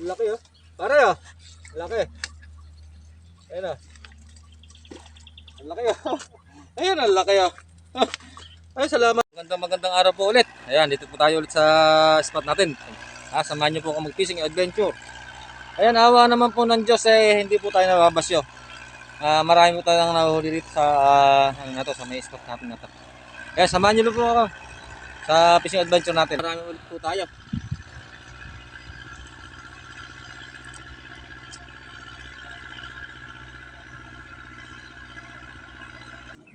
Laki oh. Pare oh. Laki. Ayun oh. Ang laki oh. Ayun, ang laki oh. Ay, salamat. Magandang magandang araw po ulit. Ayan, dito po tayo ulit sa spot natin. Ah, samahan niyo po ako mag-fishing adventure. Ayan, awa naman po ng Diyos eh, hindi po tayo nababasyo. Ah, marami po tayong nahuhuli dito sa ah, ano to, sa may spot natin na to. Kaya samahan niyo po ako sa fishing adventure natin. Marami ulit po tayo.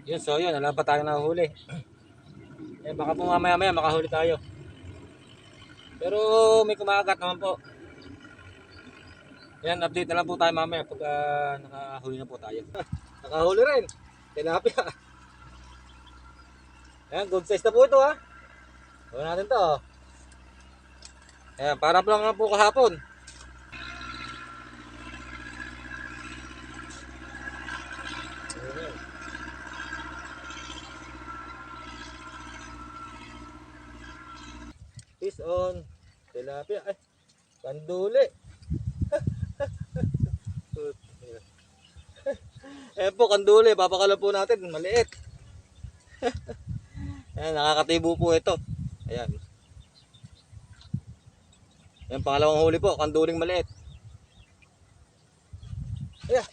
Yun, so yun, alam pa tayo nahuhuli. Eh, baka po mamaya maya makahuli tayo. Pero may kumakagat naman po. Yan, update na lang po tayo mamaya pag ah, nakahuli na po tayo. nakahuli rin. Tilapia. Yan, good size na po ito ha. Gawin natin to. Ayan, para pa lang po kahapon. Ayan. Fish on. Tilapia. Ay, panduli. Ayan po, kanduli. Papakalan po natin. Maliit. Ayan, nakakatibo po ito. Ayan. Ayan, pangalawang huli po. Kanduling maliit. Ayan.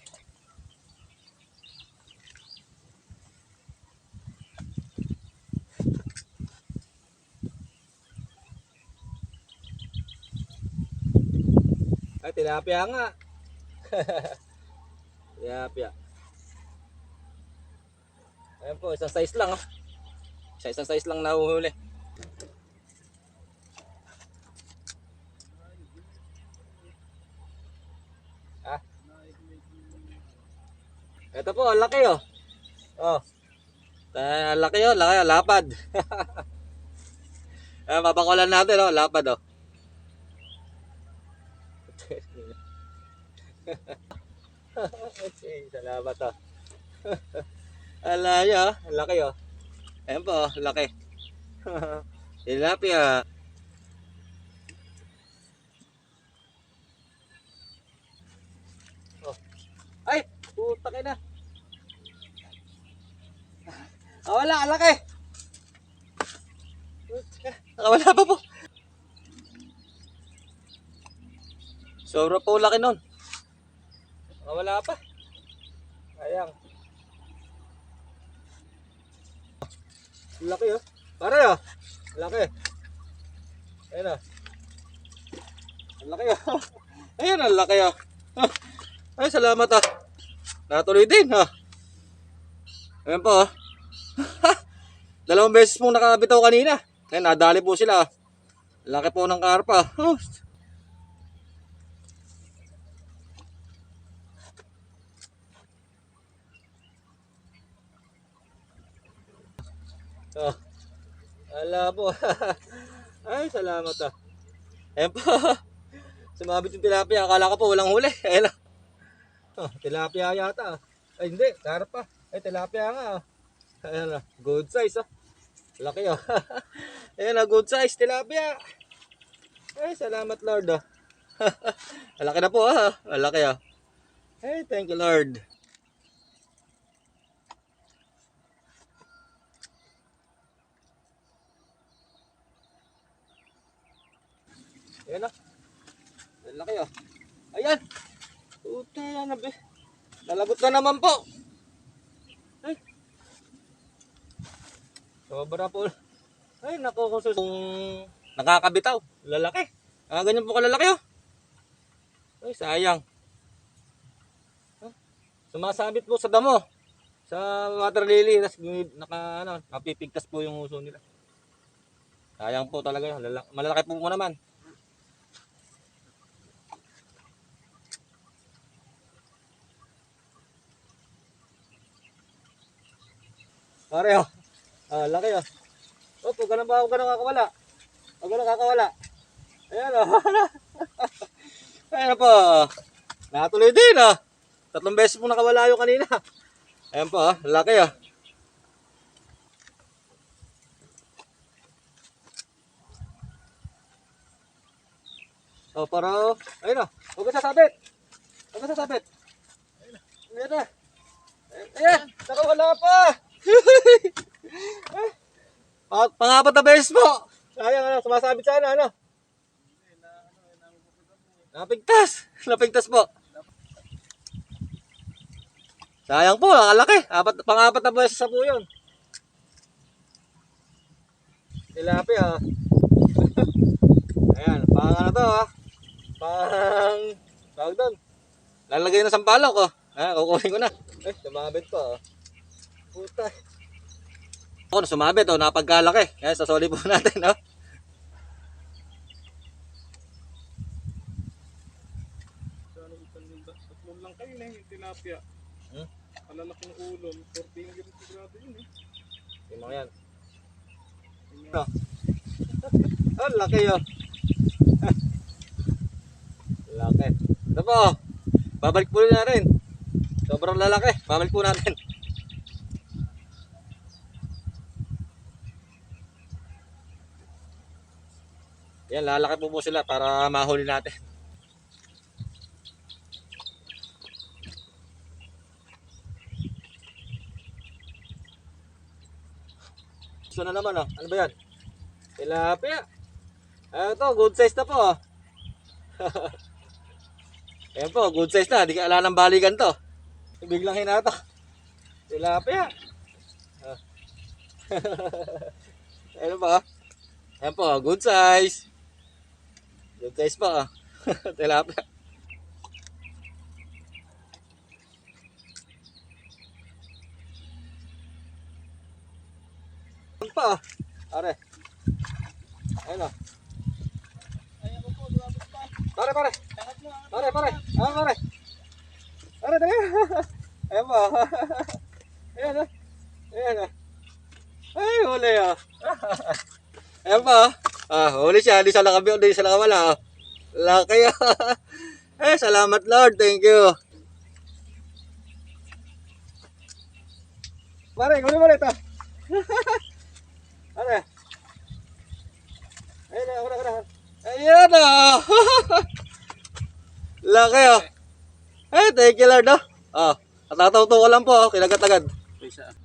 Ay, tilapia nga. tilapia. Ayan po, isang size lang. Oh. Sa isang size lang nahuhuli. Ah. Ito po, laki oh. Oh. Ah, laki oh, laki, lapad. Ah, papakulan natin oh, lapad oh. okay, salamat oh. Ala niya, ang laki oh. Ayan po, laki. Tilapia. Oh. Ay, puta ka na. Ah, wala, laki. Nakawala pa po. Sobra po laki nun. Nakawala pa. Sayang. Laki oh. Pare oh. Laki. Ayun oh. Ang laki oh. Ayun ang laki oh. Ay, salamat ah. Natuloy din ha. Ayan po oh. Dalawang beses pong nakabitaw kanina. Ayun, nadali po sila. ah. Laki po ng karpa. Oh. Oh. Ala po. Ay, salamat ah. Ayan po. Sumabit yung tilapia. Akala ko po walang huli. Ayan. Oh, tilapia yata. ah. Ay, hindi. Karpa. Ay, tilapia nga. ah. Ayan na. Good size ah. Laki ah. Ayan na, good size. Tilapia. Ay, salamat Lord ah. Malaki na po ah. Malaki ah. Ay, thank you Lord. Ayan na. Ang laki ah. Ayan. Puta yan na be. Nalagot na naman po. Ay. Sobra po. Ay, kung sus- kung nakakabitaw. Lalaki. Ah, ganyan po kalalaki oh. Ay, sayang. Ah, Sumasabit po sa damo. Sa water lily. Tapos naka, ano, napipigtas po yung uso nila. Sayang po talaga yun. Malalaki po mo naman. Pare. Ah, laki oh. Oh, pag ganun ba ako ganun kakawala? Pag ganun kakawala. Ayan oh. Ayan po. Natuloy din oh. Tatlong beses po nakawala yung kanina. Ayan po oh. Laki oh. Oh, para, ayun na. Huwag ka sasabit. Huwag ka sasabit. Ayun na. Ayan, saka wala pa. Pang- Pangapat na beses po. Sayang, ano, sumasabit sana, ano. Napigtas. Napigtas po. Sayang po, ang laki. Apat, pang-apat na beses sa po yun. Tilapia. Ayan, pang ano to ha. Pang, tawag doon. Lalagay na sa palok ko. Ha, kukunin ko na. Eh, sumabit pa oh. Puta. Ako, sumabit oh, napagkalaki. Kaya sasoli po natin oh. Yung yung tilapia. Hmm? Kalalaki ng ulo. 4 finger sigurado yun eh. Yung mga yan. No. Ang laki oh. laki. Ito po. oh. Babalik po na rin. Sobrang lalaki. Babalik po natin. Yan, lalaki po po sila para mahuli natin. Gusto na naman oh. Ano ba yan? Tilapia. Ito, good size na po. oh. Ayan po, good size na. Di ka ala ng balikan to. Biglang hinata. Tilapia. Ah. Ayan po. Ayan po, good size. Good size po. oh. Tilapia. Pa. oh. Are. Ayun oh. Pare, pare. Pare, pare. Ah, pare. Pare, dali. Ayan po. Ayan oh. Ayan oh. Ay, huli oh. Ayan po. oh. Ah, huli siya. Hindi siya nakabiyo. Hindi siya nakawala. Oh. Laki oh. Eh, salamat Lord. Thank you. Pare, kunin mo ulit ah. Pare. Ayun na, ako na, ako na. Laki oh. Eh, thank you Lord oh. Oh, natataw-taw ko lang po oh. Kinagat-agad. Isa.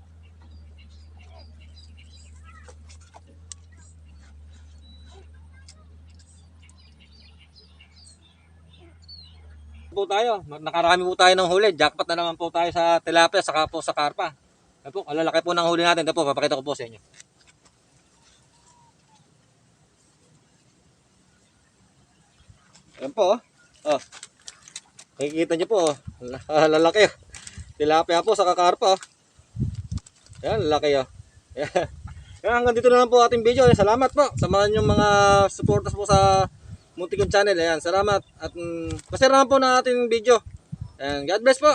Po tayo. Nakarami po tayo ng huli. Jackpot na naman po tayo sa tilapia, saka po sa karpa. Yan po, kalalaki po ng huli natin. Ito po, papakita ko po sa inyo. Yan po, oh. oh. Nakikita niyo po, oh. Lala- lalaki. oh. Tilapia po, saka karpa. oh. Yan, lalaki. Oh. Yan. Yan, hanggang dito na lang po ating video. Salamat po sa mga inyong mga supporters po sa Muntikon Channel. Ayan, salamat. At mm, pasira naman po na ating video. Ayan, God bless po.